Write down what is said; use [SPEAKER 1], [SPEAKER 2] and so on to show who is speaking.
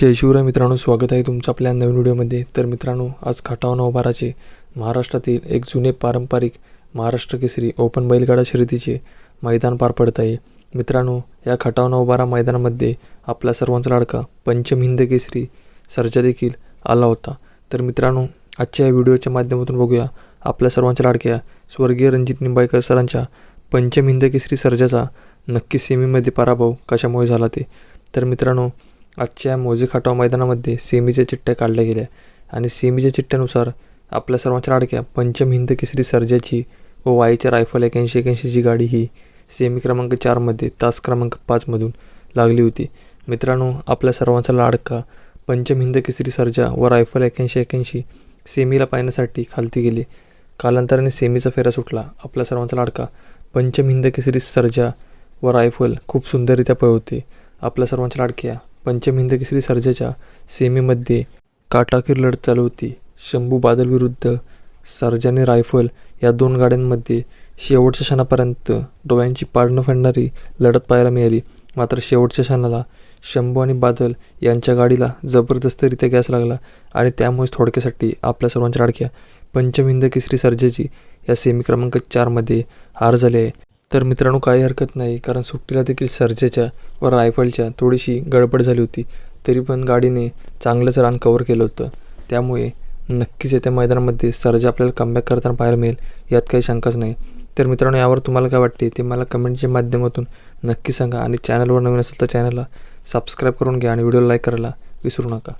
[SPEAKER 1] जय शिवराय मित्रांनो स्वागत आहे तुमचं आपल्या नवीन व्हिडिओमध्ये. तर मित्रांनो आज खटाव नवबाराचे महाराष्ट्रातील एक जुने पारंपरिक महाराष्ट्र केसरी ओपन बैलगाडा शर्यतीचे मैदान पार पडत आहे. मित्रांनो या खटाव नवबारा मैदानामध्ये आपला सर्वांचा लाडका पंचमहिंद केसरी सर्जा देखील आला होता. तर मित्रांनो आजच्या या व्हिडिओच्या माध्यमातून बघूया आपल्या सर्वांच्या लाडक्या स्वर्गीय रणजित निंबाळकर सरांच्या पंचमहिंद केसरी सर्जाचा नक्की सेमीमध्ये पराभव कशामुळे झाला ते. तर मित्रांनो आजच्या मोजे खाटाव मैदानामध्ये सेमीच्या चिठ्ठ्या काढल्या गेल्या आणि सेमीच्या चिठ्ठ्यानुसार आपल्या सर्वांच्या लाडक्या पंचम हिंद केसरी सर्जाची व वाईच्या रायफल एक्याऐंशी एक्याऐंशीची गाडी ही सेमी क्रमांक चारमध्ये तास क्रमांक पाचमधून लागली होती. मित्रांनो आपल्या सर्वांचा लाडका पंचम हिंद केसरी सर्जा व रायफल एक्याऐंशी एक्याऐंशी सेमीला पाहण्यासाठी खालती गेली. कालांतराने सेमीचा फेरा सुटला. आपल्या सर्वांचा लाडका पंचम हिंद केसरी सर्जा व रायफल खूप सुंदररित्या पळवते. आपल्या सर्वांच्या लाडक्या पंचमहिंद केसरी सर्जाच्या सेमीमध्ये काटाकीर लढत चालू होती. शंभू बादल विरुद्ध सर्जाने रायफल या दोन गाड्यांमध्ये शेवटच्या क्षणापर्यंत डोळ्यांची पाडणं फाडणारी लढत पाहायला मिळाली. मात्र शेवटच्या क्षणाला शंभू आणि बादल यांच्या गाडीला जबरदस्तरित्या गॅस लागला आणि त्यामुळेच थोडक्यासाठी आपल्या सर्वांच्या लाडक्या पंचमहिंद केसरी सर्जाची या सेमी क्रमांक चारमध्ये हार झाली आहे. तर मित्रांनो काही हरकत नाही. कारण सुट्टीला देखील सर्जेच्या व रायफलच्या थोडीशी गडबड झाली होती. तरी पण गाडीने चांगलंच रान कवर केलं होतं. त्यामुळे नक्कीच येत्या मैदानामध्ये सर्जा आपल्याला कमबॅक करताना पाहायला मिळेल यात काही शंकाच नाही. तर मित्रांनो यावर तुम्हाला काय वाटते ते मला कमेंटच्या माध्यमातून नक्की सांगा. आणि चॅनलवर नवीन असेल तर चॅनलला सबस्क्राईब करून घ्या आणि व्हिडिओ लाईक करायला विसरू नका.